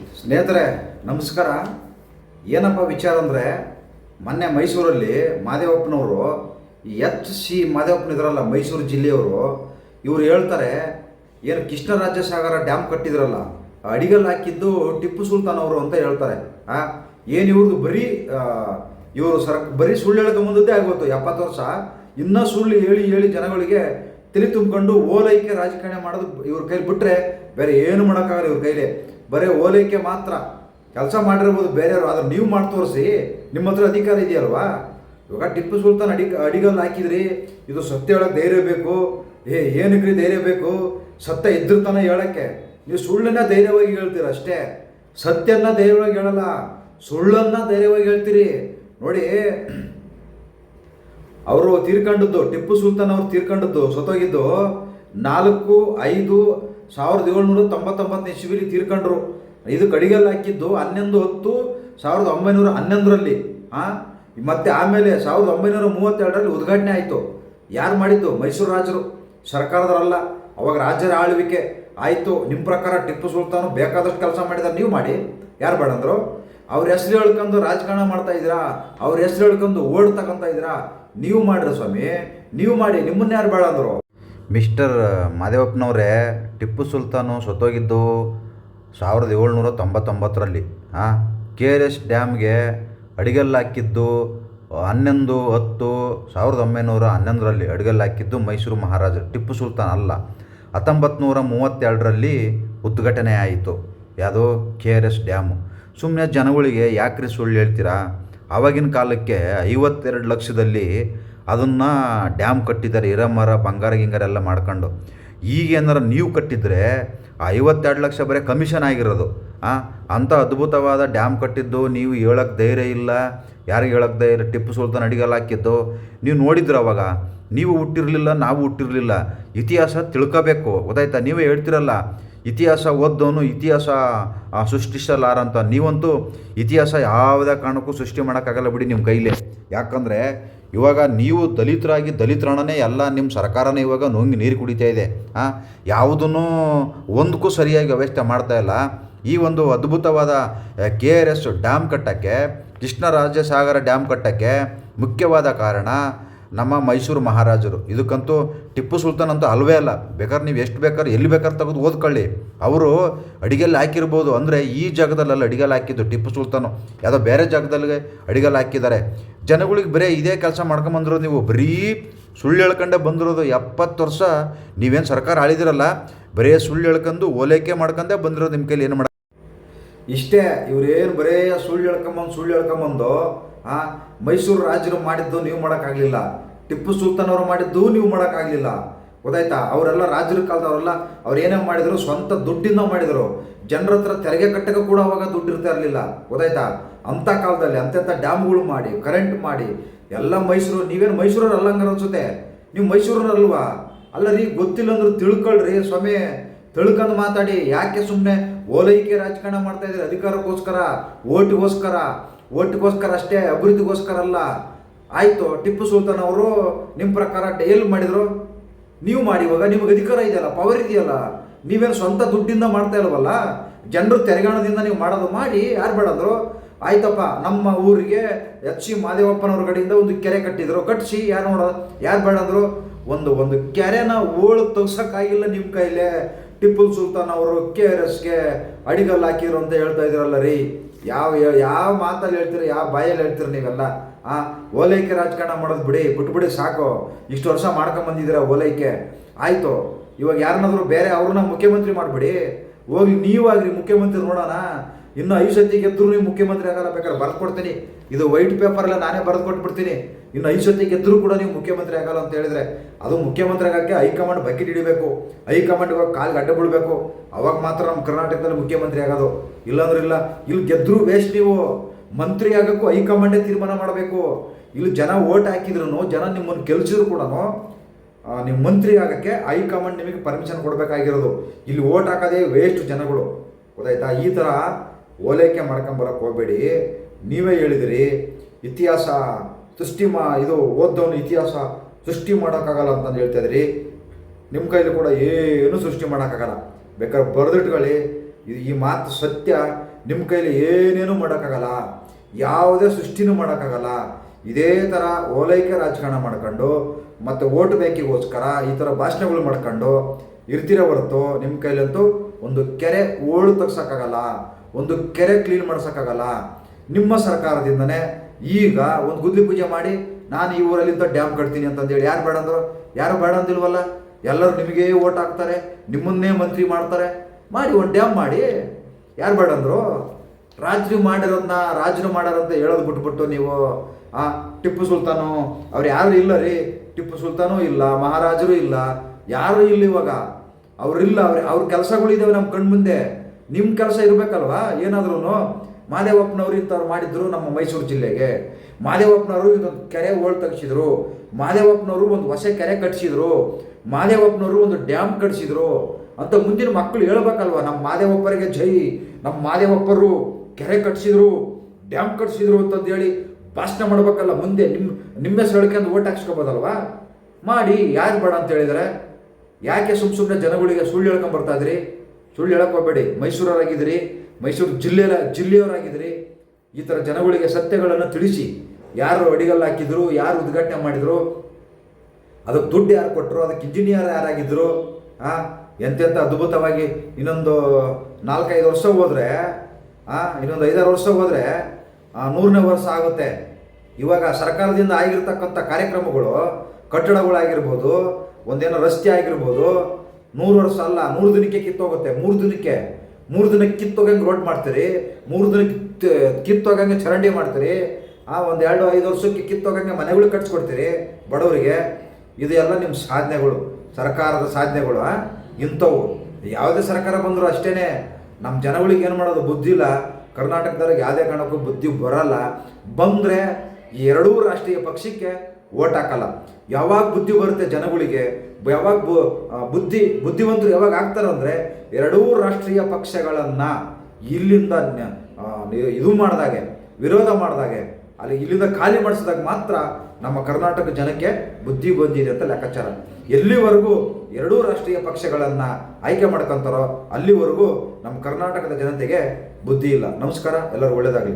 ಸ್ನೇಹಿತರೆ, ನಮಸ್ಕಾರ. ಏನಪ್ಪ ವಿಚಾರ ಅಂದರೆ, ಮೊನ್ನೆ ಮೈಸೂರಲ್ಲಿ ಮಾದೇವಪ್ಪನವರು, ಎಚ್ ಸಿ ಮಾದೇವಪ್ಪನ ಇದ್ರಲ್ಲ, ಮೈಸೂರು ಜಿಲ್ಲೆಯವರು, ಇವರು ಹೇಳ್ತಾರೆ, ಏನು ಕೃಷ್ಣರಾಜ ಸಾಗರ ಡ್ಯಾಮ್ ಕಟ್ಟಿದ್ರಲ್ಲ ಅಡಿಗಲ್ ಹಾಕಿದ್ದು ಟಿಪ್ಪು ಸುಲ್ತಾನ್ ಅವರು ಅಂತ ಹೇಳ್ತಾರೆ. ಆ, ಏನು ಇವ್ರದ್ದು ಬರೀ ಇವರು ಸರ್, ಬರೀ ಸುಳ್ಳು ಹೇಳ್ಕೊಂಬಂದದ್ದೇ ಆಗೋಯ್ತು. ಎಪ್ಪತ್ತು ವರ್ಷ ಇನ್ನೂ ಸುಳ್ಳು ಹೇಳಿ ಹೇಳಿ ಜನಗಳಿಗೆ ತಲೆ ತುಂಬಿಕೊಂಡು ಓಲೈಕೆ ರಾಜಕಾರಣ ಮಾಡೋದು ಇವ್ರ ಕೈಲಿ ಬಿಟ್ಟರೆ ಬೇರೆ ಏನು ಮಾಡೋಕ್ಕಾಗಲ್ಲ ಇವ್ರ ಕೈಲಿ. ಬರೀ ಓಲೈಕೆ ಮಾತ್ರ. ಕೆಲಸ ಮಾಡಿರ್ಬೋದು ಬೇರೆಯವರು, ಆದ್ರೆ ನೀವು ಮಾಡಿ ತೋರಿಸಿ, ನಿಮ್ಮ ಹತ್ರ ಅಧಿಕಾರ ಇದೆಯಲ್ವಾ? ಇವಾಗ ಟಿಪ್ಪು ಸುಲ್ತಾನ್ ಅಡಿ ಅಡಿಗಲ್ಲಿ ಹಾಕಿದ್ರಿ, ಇದು ಸತ್ಯ ಹೇಳಕ್ಕೆ ಧೈರ್ಯ ಬೇಕು. ಏ, ಏನಕ್ರಿ ಧೈರ್ಯ ಬೇಕು? ಸತ್ಯ ಇದ್ದಿರ್ತಾನೆ ಹೇಳಕ್ಕೆ. ನೀವು ಸುಳ್ಳನ್ನ ಧೈರ್ಯವಾಗಿ ಹೇಳ್ತೀರ ಅಷ್ಟೇ. ಸತ್ಯನ್ನ ಧೈರ್ಯವಾಗಿ ಹೇಳಲ್ಲ. ಸುಳ್ಳನ್ನ ಧೈರ್ಯವಾಗಿ ಹೇಳ್ತೀರಿ. ನೋಡಿ, ಅವರು ತೀರ್ಕೊಂಡಿದ್ದು, ಟಿಪ್ಪು ಸುಲ್ತಾನ್ ಅವ್ರು ತೀರ್ಕೊಂಡಿದ್ದು, ಸತ್ತೋಗಿದ್ದು ನಾಲ್ಕು, ಐದು, ಸಾವಿರದ ಏಳ್ನೂರ ತೊಂಬತ್ತೊಂಬತ್ತನೇ ಇಸ್ವಿಲಿ ತೀರ್ಕೊಂಡ್ರು. ಇದು ಕಡಿಗೆಲ್ಲ ಹಾಕಿದ್ದು ಹನ್ನೊಂದು ಹತ್ತು ಸಾವಿರದ ಒಂಬೈನೂರ ಹನ್ನೊಂದರಲ್ಲಿ. ಹಾಂ ಮತ್ತೆ ಆಮೇಲೆ ಸಾವಿರದ ಒಂಬೈನೂರ ಮೂವತ್ತೆರಡರಲ್ಲಿ ಉದ್ಘಾಟನೆ ಆಯಿತು. ಯಾರು ಮಾಡಿದ್ದು? ಮೈಸೂರು ರಾಜರು. ಸರ್ಕಾರದವರಲ್ಲ. ಅವಾಗ ರಾಜ್ಯದ ಆಳ್ವಿಕೆ ಆಯಿತು. ನಿಮ್ಮ ಪ್ರಕಾರ ಟಿಪ್ಪು ಸುಲ್ತಾನು ಬೇಕಾದಷ್ಟು ಕೆಲಸ ಮಾಡಿದಾರೆ, ನೀವು ಮಾಡಿ. ಯಾರು ಬೇಡಂದ್ರು? ಅವ್ರ ಹೆಸರು ಹೇಳ್ಕೊಂಡು ರಾಜಕಾರಣ ಮಾಡ್ತಾ ಇದ್ದೀರಾ? ಅವ್ರ ಹೆಸರು ಹೇಳ್ಕೊಂಡು ಓಡ್ ಇದ್ದೀರಾ? ನೀವು ಮಾಡ್ರಿ ಸ್ವಾಮಿ. ನೀವು ಮಾಡಿ. ನಿಮ್ಮನ್ನ ಯಾರು ಬೇಡ ಅಂದರು ಮಿಸ್ಟರ್ ಮಾದೇವಪ್ಪನವರೇ, ಟಿಪ್ಪು ಸುಲ್ತಾನು ಸತ್ತೋಗಿದ್ದು ಸಾವಿರದ ಏಳ್ನೂರ ತೊಂಬತ್ತೊಂಬತ್ತರಲ್ಲಿ ಹಾಂ ಕೆ ಆರ್ ಎಸ್ ಡ್ಯಾಮ್ಗೆ ಅಡಿಗಲ್ಲು ಹಾಕಿದ್ದು ಹನ್ನೊಂದು ಹತ್ತು ಸಾವಿರದ ಒಂಬೈನೂರ ಹನ್ನೊಂದರಲ್ಲಿ ಅಡಿಗಲ್ಲು ಹಾಕಿದ್ದು ಮೈಸೂರು ಮಹಾರಾಜರು ಟಿಪ್ಪು ಸುಲ್ತಾನ್ ಅಲ್ಲ. ಹತ್ತೊಂಬತ್ತು ನೂರ ಮೂವತ್ತೆರಡರಲ್ಲಿ ಉದ್ಘಾಟನೆ ಆಯಿತು ಯಾವುದು? K R S dam. ಸುಮ್ಮನೆ ಜನಗಳಿಗೆ ಯಾಕ್ರಿ ಸುಳ್ಳು ಹೇಳ್ತೀರಾ? ಆವಾಗಿನ ಕಾಲಕ್ಕೆ ಐವತ್ತೆರಡು ಲಕ್ಷದಲ್ಲಿ ಅದನ್ನು ಡ್ಯಾಮ್ ಕಟ್ಟಿದ್ದಾರೆ, ಇರಮರ, ಬಂಗಾರ ಗಿಂಗಾರ ಎಲ್ಲ ಮಾಡ್ಕೊಂಡು. ಈಗ ಏನಾರ ನೀವು ಕಟ್ಟಿದರೆ ಐವತ್ತೆರಡು ಲಕ್ಷ ಬರೀ ಕಮಿಷನ್ ಆಗಿರೋದು. ಅಂಥ ಅದ್ಭುತವಾದ ಡ್ಯಾಮ್ ಕಟ್ಟಿದ್ದು, ನೀವು ಹೇಳೋಕ್ಕೆ ಧೈರ್ಯ ಇಲ್ಲ, ಯಾರಿಗೆ ಹೇಳೋಕ್ಕೆ ಧೈರ್ಯ ಟಿಪ್ಪು ಸುಲ್ತಾನ್ ಅಡಿಗೆಲ್ಲ ಹಾಕಿದ್ದು. ನೀವು ನೋಡಿದ್ರು ಅವಾಗ, ನೀವು ಹುಟ್ಟಿರಲಿಲ್ಲ, ನಾವು ಹುಟ್ಟಿರಲಿಲ್ಲ. ಇತಿಹಾಸ ತಿಳ್ಕೋಬೇಕು, ಗೊತ್ತಾಯ್ತಾ? ನೀವೇ ಹೇಳ್ತಿರಲ್ಲ ಇತಿಹಾಸ ಓದ್ದವನು ಇತಿಹಾಸ ಸೃಷ್ಟಿಸಲಾರಂತ. ನೀವಂತೂ ಇತಿಹಾಸ ಯಾವುದೇ ಕಾರಣಕ್ಕೂ ಸೃಷ್ಟಿ ಮಾಡೋಕ್ಕಾಗಲ್ಲ ಬಿಡಿ ನಿಮ್ಮ ಕೈಲಿ. ಯಾಕಂದರೆ ಇವಾಗ ನೀವು ದಲಿತರಾಗಿ ದಲಿತರಣನೇ ಎಲ್ಲ ನಿಮ್ಮ ಸರ್ಕಾರನೇ ಇವಾಗ ನುಂಗಿ ನೀರು ಕುಡಿತಾ ಇದೆ. ಹಾಂ ಯಾವುದನ್ನು ಒಂದಕ್ಕೂ ಸರಿಯಾಗಿ ವ್ಯವಸ್ಥೆ ಮಾಡ್ತಾ ಇಲ್ಲ. ಈ ಒಂದು ಅದ್ಭುತವಾದ ಕೆ ಆರ್ ಎಸ್ ಡ್ಯಾಮ್ ಕಟ್ಟೋಕ್ಕೆ ಕೃಷ್ಣರಾಜ ಸಾಗರ ಡ್ಯಾಮ್ ಕಟ್ಟೋಕ್ಕೆ ಮುಖ್ಯವಾದ ಕಾರಣ ನಮ್ಮ ಮೈಸೂರು ಮಹಾರಾಜರು. ಇದಕ್ಕಂತೂ ಟಿಪ್ಪು ಸುಲ್ತಾನ್ ಅಂತೂ ಅಲ್ವೇ ಅಲ್ಲ. ಬೇಕಾದ್ರೆ ನೀವು ಎಷ್ಟು ಬೇಕಾದ್ರೆ ಎಲ್ಲಿ ಬೇಕಾದ್ರೆ ತೆಗೆದು ಓದ್ಕೊಳ್ಳಿ. ಅವರು ಅಡಿಗೆಲ್ಲಿ ಹಾಕಿರ್ಬೋದು. ಅಂದರೆ ಈ ಜಾಗದಲ್ಲೆಲ್ಲ ಅಡಿಗೆಲ್ಲಿ ಹಾಕಿದ್ದು ಟಿಪ್ಪು ಸುಲ್ತಾನು. ಯಾವುದೋ ಬೇರೆ ಜಾಗದಲ್ಲಿ ಅಡಿಗೆಲ್ಲಿ ಹಾಕಿದ್ದಾರೆ. ಜನಗಳಿಗೆ ಬರೀ ಇದೇ ಕೆಲಸ ಮಾಡ್ಕೊಂಬಂದ್ರು ನೀವು. ಬರೀ ಸುಳ್ಳು ಹೇಳ್ಕೊಂಡೇ ಬಂದಿರೋದು ಎಪ್ಪತ್ತು ವರ್ಷ ನೀವೇನು ಸರ್ಕಾರ ಆಳಿದಿರಲ್ಲ? ಬರೀ ಸುಳ್ಳು ಹೇಳ್ಕೊಂಡು ಓಲೈಕೆ ಮಾಡ್ಕೊಂಡೇ ಬಂದಿರೋದು ನಿಮ್ಮ ಕೈಲಿ. ಏನು ಮಾಡ ಇಷ್ಟೇ ಇವ್ರೇನು ಬರೇ ಸುಳ್ಳು ಹೇಳ್ಕೊಂಬಂದು ಸುಳ್ಳು ಹೇಳ್ಕೊಂಬಂದು, ಆ, ಮೈಸೂರು ರಾಜರು ಮಾಡಿದ್ದು ನೀವು ಮಾಡೋಕ್ಕಾಗಲಿಲ್ಲ. ಟಿಪ್ಪು ಸುಲ್ತಾನ್ ಅವರು ಮಾಡಿದ್ದು ನೀವು ಮಾಡೋಕ್ಕಾಗಲಿಲ್ಲ. ಗೊತ್ತಾಯ್ತಾ? ಅವರೆಲ್ಲ ರಾಜರ ಕಾಲದವರೆಲ್ಲ, ಅವ್ರು ಏನೇ ಮಾಡಿದ್ರು ಸ್ವಂತ ದುಡ್ಡಿಂದ ಮಾಡಿದರು. ಜನರ ಹತ್ರ ತೆರಿಗೆ ಕಟ್ಟಕ್ಕೆ ಕೂಡ ಅವಾಗ ದುಡ್ಡು ಇರ್ತಾ ಇರಲಿಲ್ಲ. ಗೊತ್ತಾಯ್ತಾ? ಅಂಥ ಕಾಲದಲ್ಲಿ ಅಂತೆಂಥ ಡ್ಯಾಮ್ಗಳು ಮಾಡಿ, ಕರೆಂಟ್ ಮಾಡಿ, ಎಲ್ಲ ಮೈಸೂರು, ನೀವೇನು ಮೈಸೂರವ್ರು ಅಲ್ಲಂಗಾರ ಅನ್ಸುತ್ತೆ? ನೀವು ಮೈಸೂರವ್ರಲ್ವಾ? ಅಲ್ಲ ರೀ, ಗೊತ್ತಿಲ್ಲ ಅಂದ್ರೆ ತಿಳ್ಕೊಳ್ರಿ. ಸ್ವಾಮಿ, ತಿಳ್ಕೊಂಡು ಮಾತಾಡಿ. ಯಾಕೆ ಸುಮ್ಮನೆ ಓಲೈಕೆ ರಾಜಕಾರಣ ಮಾಡ್ತಾ ಇದ್ದಾರೆ. ಅಧಿಕಾರಕ್ಕೋಸ್ಕರ, ಓಟಿಗೋಸ್ಕರ ಓಟಿಗೋಸ್ಕರ ಅಷ್ಟೇ, ಅಭಿವೃದ್ಧಿಗೋಸ್ಕರ ಅಲ್ಲ. ಆಯಿತು, ಟಿಪ್ಪು ಸುಲ್ತಾನ್ ಅವರು ನಿಮ್ಮ ಪ್ರಕಾರ ಎಲ್ಲಿ ಮಾಡಿದ್ರು? ನೀವು ಮಾಡಿ ಇವಾಗ, ನಿಮಗೆ ಅಧಿಕಾರ ಇದೆಯಲ್ಲ ಪವರ್ ಇದೆಯಲ್ಲ. ನೀವೇನು ಸ್ವಂತ ದುಡ್ಡಿಂದ ಮಾಡ್ತಾ ಇಲ್ವಲ್ಲ? ಜನರು ತೆರೆಗಾಣದಿಂದ ನೀವು ಮಾಡೋದು ಮಾಡಿ, ಯಾರು ಬೇಡಂದ್ರು? ಆಯ್ತಪ್ಪ, ನಮ್ಮ ಊರಿಗೆ ಎಚ್ ಸಿ ಮಾದೇವಪ್ಪನವ್ರ ಕಡೆಯಿಂದ ಒಂದು ಕೆರೆ ಕಟ್ಟಿದ್ರು. ಕಟ್ಟಿಸಿ ಯಾರು ನೋಡೋದು ಯಾರು ಬೇಡಂದ್ರು? ಒಂದು ಒಂದು ಕೆರೆನ ಓಳು ತೆಗ್ಸೋಕ್ಕಾಗಿಲ್ಲ ನಿಮ್ಮ ಕೈಲೇ. ಟಿಪ್ಪು ಸುಲ್ತಾನ್ ಅವರು ಕೆ ಆರ್ ಎಸ್ಗೆ ಅಡಿಗಲ್ಲು ಹಾಕಿರು ಅಂತ ಹೇಳ್ತಾ ಇದ್ರಲ್ಲ ರೀ. ಯಾವ ಯಾವ ಮಾತಲ್ಲಿ ಹೇಳ್ತೀರಿ, ಯಾವ ಬಾಯಲ್ಲಿ ಹೇಳ್ತೀರಿ ನೀವೆಲ್ಲ? ಆ, ಓಲೈಕೆ ರಾಜಕಾರಣ ಮಾಡೋದು ಬಿಡಿ, ಬಿಟ್ಬಿಡಿ ಸಾಕು. ಇಷ್ಟು ವರ್ಷ ಮಾಡ್ಕೊಂಡ್ ಬಂದಿದ್ದೀರ ಓಲೈಕೆ? ಆಯಿತು. ಇವಾಗ ಯಾರನ್ನಾದರೂ ಬೇರೆ ಅವ್ರನ್ನ ಮುಖ್ಯಮಂತ್ರಿ ಮಾಡಿಬಿಡಿ. ಹೋಗಿ ನೀವಾಗ್ರಿ ಮುಖ್ಯಮಂತ್ರಿ ನೋಡೋಣ. ಇನ್ನು ಐದು ಸತಿ ಗೆದ್ದರೂ ನೀವು ಮುಖ್ಯಮಂತ್ರಿ ಆಗಲ್ಲ ಬೇಕಾದ್ರೆ ಬರ್ದು ಕೊಡ್ತೀನಿ. ಇದು ವೈಟ್ ಪೇಪರೆಲ್ಲ ನಾನೇ ಬರೆದು ಕೊಟ್ಬಿಡ್ತೀನಿ. ಇನ್ನು ಐದು ಸತಿ ಗೆದ್ದರೂ ಕೂಡ ನೀವು ಮುಖ್ಯಮಂತ್ರಿ ಆಗಲ್ಲ ಅಂತ ಹೇಳಿದ್ರೆ ಅದು ಮುಖ್ಯಮಂತ್ರಿ ಆಗೋಕ್ಕೆ ಹೈಕಮಾಂಡ್ ಬಕೆಟ್ ಹಿಡಿಬೇಕು. ಹೈಕಮಾಂಡ್ ಇವಾಗ ಕಾಲ್ ಅಡ್ಡ ಬಿಡಬೇಕು ಅವಾಗ ಮಾತ್ರ ನಮ್ಮ ಕರ್ನಾಟಕದಲ್ಲಿ ಮುಖ್ಯಮಂತ್ರಿ ಆಗೋದು. ಇಲ್ಲಾಂದ್ರೆ ಇಲ್ಲ. ಇಲ್ಲಿ ಗೆದ್ದರೂ ವೇಸ್ಟ್ ನೀವು. ಮಂತ್ರಿ ಆಗೋಕ್ಕೂ ಹೈಕಮಾಂಡೇ ತೀರ್ಮಾನ ಮಾಡಬೇಕು. ಇಲ್ಲಿ ಜನ ಓಟ್ ಹಾಕಿದ್ರು ಜನ ನಿಮ್ಮನ್ನು ಗೆಲ್ಸಿದ್ರು ಕೂಡ ನಿಮ್ಮ ಮಂತ್ರಿ ಆಗೋಕ್ಕೆ ಹೈಕಮಾಂಡ್ ನಿಮಗೆ ಪರ್ಮಿಷನ್ ಕೊಡಬೇಕಾಗಿರೋದು. ಇಲ್ಲಿ ಓಟ್ ಹಾಕೋದೇ ವೇಸ್ಟ್ ಜನಗಳು. ಗೊತ್ತಾಯ್ತಾ? ಈ ಥರ ಓಲೈಕೆ ಮಾಡ್ಕೊಂಬರಕ್ಕೆ ಹೋಗಬೇಡಿ. ನೀವೇ ಹೇಳಿದಿರಿ, ಇತಿಹಾಸ ಸೃಷ್ಟಿ ಮಾ, ಇದು ಓದ್ದವನು ಇತಿಹಾಸ ಸೃಷ್ಟಿ ಮಾಡೋಕ್ಕಾಗಲ್ಲ ಅಂತಂದು ಹೇಳ್ತಾ ಇದ್ರಿ. ನಿಮ್ಮ ಕೈಲಿ ಕೂಡ ಏನು ಸೃಷ್ಟಿ ಮಾಡೋಕ್ಕಾಗಲ್ಲ. ಬೇಕಾದ್ರೆ ಬರೆದಿಟ್ಕೊಳ್ಳಿ. ಈ ಮಾತು ಸತ್ಯ ನಿಮ್ಮ ಕೈಲಿ ಏನೇನು ಮಾಡೋಕ್ಕಾಗಲ್ಲ. ಯಾವುದೇ ಸೃಷ್ಟಿನೂ ಮಾಡೋಕ್ಕಾಗಲ್ಲ. ಇದೇ ಥರ ಓಲೈಕೆ ರಾಜಕಾರಣ ಮಾಡ್ಕೊಂಡು, ಮತ್ತು ಓಟ್ ಬೇಕಿಗೋಸ್ಕರ ಈ ಥರ ಭಾಷಣಗಳು ಮಾಡ್ಕೊಂಡು, ಇರ್ತೀರ ಹೊರತು ನಿಮ್ಮ ಕೈಲಂತೂ ಒಂದು ಕೆರೆ ಓಳು ತೆಗ್ಸೋಕ್ಕಾಗಲ್ಲ. ಒಂದು ಕೆರೆ ಕ್ಲೀನ್ ಮಾಡ್ಸೋಕ್ಕಾಗಲ್ಲ. ನಿಮ್ಮ ಸರ್ಕಾರದಿಂದನೇ ಈಗ ಒಂದು ಗುದ್ಲಿ ಪೂಜೆ ಮಾಡಿ ನಾನು ಈ ಊರಲ್ಲಿಂದ ಡ್ಯಾಮ್ ಕಟ್ತೀನಿ ಅಂತಂದೇಳಿ. ಯಾರು ಬೇಡ ಅಂದರು? ಯಾರು ಬೇಡ ಅಂದಿಲ್ವಲ್ಲ? ಎಲ್ಲರೂ ನಿಮಗೆ ಓಟ್ ಹಾಕ್ತಾರೆ, ನಿಮ್ಮನ್ನೇ ಮಂತ್ರಿ ಮಾಡ್ತಾರೆ. ಮಾಡಿ ಒಂದು ಡ್ಯಾಮ್ ಮಾಡಿ. ಯಾರು ಬೇಡ ಅಂದರು? ರಾಜರು ಮಾಡಿರೋದನ್ನ ರಾಜರು ಅಂತ ಹೇಳೋದು ಬಿಟ್ಬಿಟ್ಟು ನೀವು, ಆ, ಟಿಪ್ಪು ಸುಲ್ತಾನು ಅವ್ರು ಯಾರು ಇಲ್ಲ ರೀ. ಟಿಪ್ಪು ಸುಲ್ತಾನು ಇಲ್ಲ, ಮಹಾರಾಜರು ಇಲ್ಲ, ಯಾರು ಇಲ್ಲ ಇವಾಗ. ಅವರಿಲ್ಲ, ಅವ್ರ ಅವ್ರ ಕೆಲಸಗಳಿದ್ದಾವೆ ನಮ್ಮ ಕಣ್ಮುಂದೆ. ನಿಮ್ಮ ಕೆಲಸ ಇರಬೇಕಲ್ವಾ? ಏನಾದ್ರೂ ಮಾದೇವಪ್ಪನವ್ರು ಇಂಥವ್ರು ಮಾಡಿದ್ರು ನಮ್ಮ ಮೈಸೂರು ಜಿಲ್ಲೆಗೆ. ಮಾದೇವಪ್ಪನವರು ಇದೊಂದು ಕೆರೆ ಓಳ್ ತಗ್ಸಿದ್ರು. ಮಾದೇವಪ್ಪನವರು ಒಂದು ಹೊಸ ಕೆರೆ ಕಟ್ಸಿದ್ರು. ಮಾದೇವಪ್ಪನವರು ಒಂದು ಡ್ಯಾಮ್ ಕಟ್ಸಿದ್ರು ಅಂತ ಮುಂದಿನ ಮಕ್ಕಳು ಹೇಳ್ಬೇಕಲ್ವ? ನಮ್ಮ ಮಾದೇವಪ್ಪರಿಗೆ ಜೈ. ನಮ್ಮ ಮಾದೇವಪ್ಪರು ಕೆರೆ ಕಟ್ಟಿಸಿದ್ರು ಡ್ಯಾಮ್ ಕಟ್ಟಿಸಿದ್ರು ಅಂತಂದು ಹೇಳಿ ಭಾಷಣ ಮಾಡ್ಬೇಕಲ್ಲ ಮುಂದೆ. ನಿಮ್ಮ ನಿಮ್ಮ ಹೆಸರು ಹೇಳ್ಕೊಂಡು ಓಟ್ ಹಾಕ್ಸ್ಕೊಬೋದಲ್ವಾ? ಮಾಡಿ. ಯಾರು ಬೇಡ ಅಂತ ಹೇಳಿದರೆ? ಯಾಕೆ ಸುಮ್ಮ ಸುಮ್ಮನೆ ಜನಗಳಿಗೆ ಸುಳ್ಳು ಹೇಳ್ಕೊಂಡ್ ಬರ್ತಾ ಇದ್ರಿ? ಸುಳ್ಳು ಹೇಳಕ್ಕೆ ಹೋಗ್ಬೇಡಿ. ಮೈಸೂರವರಾಗಿದ್ದೀರಿ, ಮೈಸೂರು ಜಿಲ್ಲೆ, ಜಿಲ್ಲೆಯವರಾಗಿದ್ದೀರಿ. ಈ ಥರ ಜನಗಳಿಗೆ ಸತ್ಯಗಳನ್ನು ತಿಳಿಸಿ, ಯಾರು ಅಡಿಗಲ್ಲು ಹಾಕಿದ್ರು, ಯಾರು ಉದ್ಘಾಟನೆ ಮಾಡಿದ್ರು, ಅದಕ್ಕೆ ದುಡ್ಡು ಯಾರು ಕೊಟ್ಟರು, ಅದಕ್ಕೆ ಇಂಜಿನಿಯರ್ ಯಾರಾಗಿದ್ದರು ಹಾಂ ಎಂತೆಂಥ ಅದ್ಭುತವಾಗಿ ಇನ್ನೊಂದು ನಾಲ್ಕೈದು ವರ್ಷ ಹೋದರೆ ಹಾಂ ಇನ್ನೊಂದು ಐದಾರು ವರ್ಷ ಹೋದರೆ ನೂರನೇ ವರ್ಷ ಆಗುತ್ತೆ. ಇವಾಗ ಸರ್ಕಾರದಿಂದ ಆಗಿರ್ತಕ್ಕಂಥ ಕಾರ್ಯಕ್ರಮಗಳು ಕಟ್ಟಡಗಳಾಗಿರ್ಬೋದು, ಒಂದೇನೋ ರಸ್ತೆ ಆಗಿರ್ಬೋದು ನೂರು ವರ್ಷ ಅಲ್ಲ ಮೂರು ದಿನಕ್ಕೆ ಕಿತ್ತೋಗುತ್ತೆ, ಮೂರು ದಿನಕ್ಕೆ. ಮೂರು ದಿನಕ್ಕೆ ಕಿತ್ತೋಗಂಗೆ ರೋಡ್ ಮಾಡ್ತೀರಿ, ಮೂರು ದಿನಕ್ಕೆ ಕಿತ್- ಕಿತ್ತೋಗಂಗೆ ಚರಂಡಿ ಮಾಡ್ತೀರಿ, ಆ ಒಂದು ಎರಡು, ಐದು ವರ್ಷಕ್ಕೆ ಕಿತ್ತೋಗಂಗೆ ಮನೆಗಳು ಕಟ್ಸ್ಕೊಡ್ತೀರಿ ಬಡವರಿಗೆ. ಇದು ಎಲ್ಲ ನಿಮ್ಮ ಸಾಧನೆಗಳು, ಸರ್ಕಾರದ ಸಾಧನೆಗಳು? ಇಂಥವು. ಯಾವುದೇ ಸರ್ಕಾರ ಬಂದರೂ ಅಷ್ಟೇ ನಮ್ಮ ಜನಗಳಿಗೆ ಏನು ಮಾಡೋದು ಬುದ್ಧಿ ಇಲ್ಲ. ಕರ್ನಾಟಕದವ್ರಿಗೆ ಯಾವುದೇ ಕಾರಣಕ್ಕೂ ಬುದ್ಧಿ ಬರಲ್ಲ. ಬಂದರೆ ಎರಡೂ ರಾಷ್ಟ್ರೀಯ ಪಕ್ಷಕ್ಕೆ ಓಟ್ ಹಾಕಲ್ಲ. ಯಾವಾಗ ಬುದ್ಧಿ ಬರುತ್ತೆ ಜನಗಳಿಗೆ? ಯಾವಾಗ ಬುದ್ಧಿ, ಬುದ್ಧಿವಂತರು ಯಾವಾಗ ಆಗ್ತಾರೆ ಅಂದರೆ ಎರಡೂ ರಾಷ್ಟ್ರೀಯ ಪಕ್ಷಗಳನ್ನು ಇಲ್ಲಿಂದ ಇದು ಮಾಡಿದಾಗೆ, ವಿರೋಧ ಮಾಡಿದಾಗೆ, ಅಲ್ಲಿ ಇಲ್ಲಿಂದ ಖಾಲಿ ಮಾಡಿಸಿದಾಗ ಮಾತ್ರ ನಮ್ಮ ಕರ್ನಾಟಕ ಜನಕ್ಕೆ ಬುದ್ಧಿ ಬಂದಿದೆ ಅಂತ ಲೆಕ್ಕಾಚಾರ. ಎಲ್ಲಿವರೆಗೂ ಎರಡೂ ರಾಷ್ಟ್ರೀಯ ಪಕ್ಷಗಳನ್ನು ಆಯ್ಕೆ ಮಾಡ್ಕೊಂತಾರೋ ಅಲ್ಲಿವರೆಗೂ ನಮ್ಮ ಕರ್ನಾಟಕದ ಜನತೆಗೆ ಬುದ್ಧಿ ಇಲ್ಲ. ನಮಸ್ಕಾರ, ಎಲ್ಲರೂ ಒಳ್ಳೆಯದಾಗಲಿ